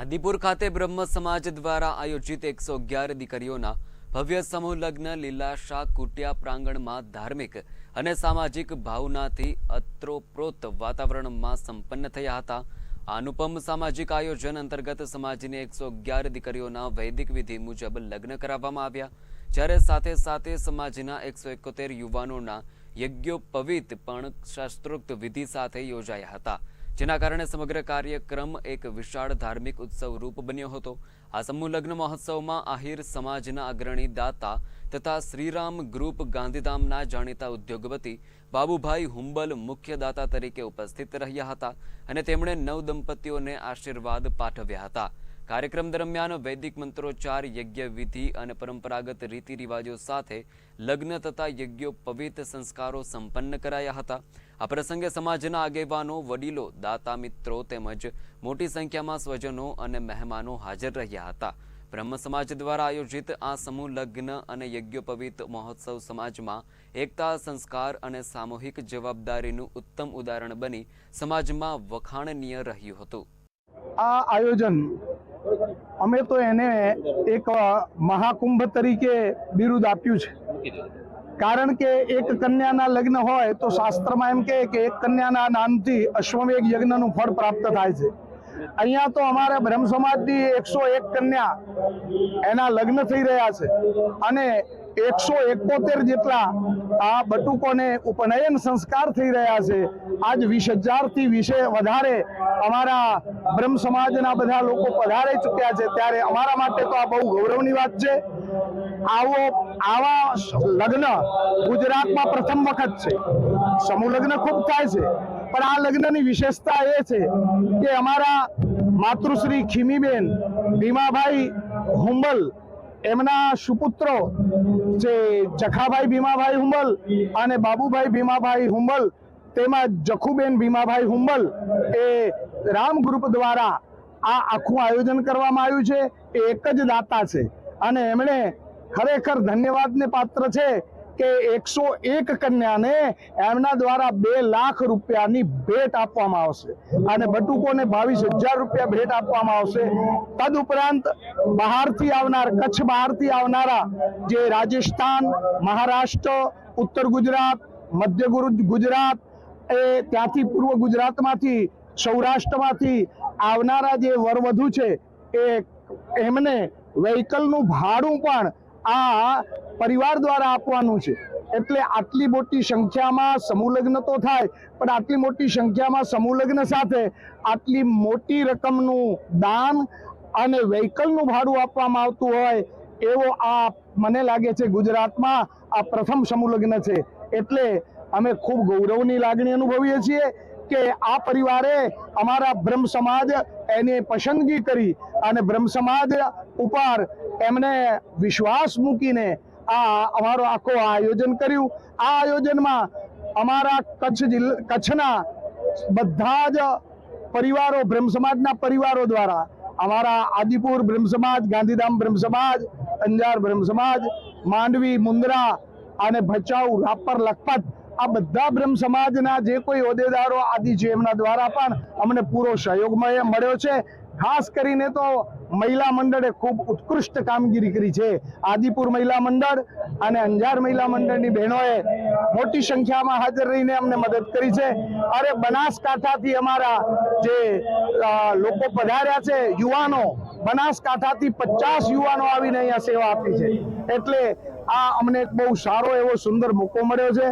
આદિપુર ખાતે બ્રહ્મ સમાજ દ્વારા આયોજિત એકસો અગિયાર દીકરીઓના ભવ્ય સમૂહ લગ્ન લીલાશા કુટિયા પ્રાંગણમાં ધાર્મિક અને સામાજિક ભાવનાથી અત્રોપ્રોત વાતાવરણમાં સંપન્ન થયા હતા. અનુપમ સામાજિક આયોજન અંતર્ગત સમાજની એકસો અગિયાર દીકરીઓના વૈદિક વિધિ મુજબ લગ્ન કરાવવામાં આવ્યા. જ્યારે સાથે સાથે સમાજના એકસો એકોતેર યુવાનોના યજ્ઞોપવિત પણ શાસ્ત્રોક્ત વિધિ સાથે યોજાયા હતા. જેના કારણે સમગ્ર કાર્યક્રમ એક વિશાળ ધાર્મિક ઉત્સવ રૂપ બન્યો હતો. આ સમૂહ લગ્ન મહોત્સવમાં આહિર સમાજના અગ્રણી દાતા તથા શ્રીરામ ગ્રુપ ગાંધીધામના જાણીતા ઉદ્યોગપતિ બાબુભાઈ હુંબલ મુખ્ય દાતા તરીકે ઉપસ્થિત રહ્યા હતા અને તેમણે નવ દંપતીઓને આશીર્વાદ પાઠવ્યા હતા. કાર્યક્રમ દરમિયાન વૈદિક મંત્રોચ્ચાર, યજ્ઞ વિધિ અને પરંપરાગત રીતિ રિવાજો સાથે લગ્ન તથા યજ્ઞોપવિત સંસ્કારો સંપન્ન કરાયા હતા. આ પ્રસંગે સમાજના આગેવાનો, વડીલો, દાતા મિત્રો તેમજ મોટી સંખ્યામાં સ્વજનો અને મહેમાનો હાજર રહ્યા હતા. બ્રહ્મ સમાજ દ્વારા આયોજિત આ સમૂહ લગ્ન અને યજ્ઞોપવિત મહોત્સવ સમાજમાં એકતા, સંસ્કાર અને સામૂહિક જવાબદારીનું ઉત્તમ ઉદાહરણ બની સમાજમાં વખાણનીય રહ્યું હતું. આ આયોજન અમે તો એને એક મહાકુંભ તરીકે બિરુદ આપ્યું છે. કારણ કે એક કન્યાના લગ્ન હોય તો શાસ્ત્રમાં એમ કે એક કન્યાના નામથી અશ્વમેઘ યજ્ઞનું ફળ પ્રાપ્ત થાય છે. અહીંયા તો અમારા બ્રહ્મ સમાજની એકસો એક કન્યા એના લગ્ન થઈ રહ્યા છે. અને એકસો એકોતેર જેટલા આ બટુકોને ઉપનયન સંસ્કાર થઈ રહ્યા છે. આજ વીસ હજારથી વિશે વધારે અમારા બ્રહ્મ સમાજના બધા લોકો પધારી ચૂક્યા છે. ત્યારે અમારા માટે તો આ બહુ ગૌરવની વાત છે. આવો, આવા લગ્ન ગુજરાતમાં પ્રથમ વખત છે. સમૂહ લગ્ન ખૂબ થાય છે. પણ આ લગ્નની વિશેષતા એ છે કે અમારા માતૃશ્રી ખીમીબેન, ભીમાભાઈ હુંબલ એમના સુપુત્રો જે જખાભાઈ ભીમાભાઈ હુંબલ અને બાબુભાઈ ભીમાભાઈ હુંબલ, તેમજ જખુબેન ભીમાભાઈ હુંબલ એ રામ ગ્રુપ દ્વારા આ આખું આયોજન કરવામાં આવ્યું છે. એ એક જ દાતા છે. અને એમણે ખરેખર ધન્યવાદને પાત્ર છે કે એકસો એક કન્યાને એમના દ્વારા બે લાખ રૂપિયાની ભેટ આપવામાં આવશે. અને બટુકોને બાવીસ હજાર રૂપિયા ભેટ આપવામાં આવશે. તદુપરાંત બહારથી આવનાર, કચ્છ બહારથી આવનારા જે રાજસ્થાન, મહારાષ્ટ્ર, ઉત્તર ગુજરાત, મધ્ય ગુજરાત, એ ત્યાંથી પૂર્વ ગુજરાતમાંથી, સૌરાષ્ટ્રમાંથી આવનારા જે વરવધુ છે, એ એમને વ્હીકલનું ભાડું પણ આ પરિવાર દ્વારા આપવાનું છે. એટલે આટલી મોટી સંખ્યામાં સમૂહ તો થાય, પણ આટલી મોટી સંખ્યામાં સમૂહ સાથે આટલી મોટી રકમનું દાન અને વ્હીકલનું ભાડું આપવામાં આવતું હોય, એવો આ મને લાગે છે ગુજરાતમાં આ પ્રથમ સમૂહ છે. એટલે અમે ખૂબ ગૌરવની લાગણી અનુભવીએ છીએ. કે આ પરિવારે અમારા બ્રહ્મ સમાજ એની પસંદગી કરી અને બ્રહ્મ સમાજ ઉપર એમને વિશ્વાસ મૂકીને આ અમારો આખો આયોજન કર્યું. આ આયોજનમાં અમારા કચ્છ જિલ્લા, કચ્છના બધા જ પરિવારો, બ્રહ્મ સમાજના પરિવારો દ્વારા અમારા આદિપુર બ્રહ્મ સમાજ, ગાંધીધામ બ્રહ્મ સમાજ, અંજાર બ્રહ્મ સમાજ, માંડવી મુન્દ્રા અને ભચાઉ, રાપર, લખપત આ બધા બ્રહ્મ સમાજના જે કોઈ હોદ્દેદારો, આદિ છે, એમના દ્વારા પણ અમને પૂરો સહયોગ મળ્યો છે. ખાસ કરીને તો મહિલા મંડળે ખૂબ ઉત્કૃષ્ટ કામગીરી કરી છે. આદિપુર મહિલા મંડળ અને અંજાર મહિલા મંડળની બહેનોએ મોટી સંખ્યામાં હાજર રહીને અમને મદદ કરી છે. અરે બનાસકાંઠાથી અમારા જે લોકો પધાર્યા છે, યુવાનો બનાસકાંઠાથી પચાસ યુવાનો આવીને અહીંયા સેવા આપી છે. એટલે આ અમને એક બહુ સારો એવો સુંદર મોકો મળ્યો છે.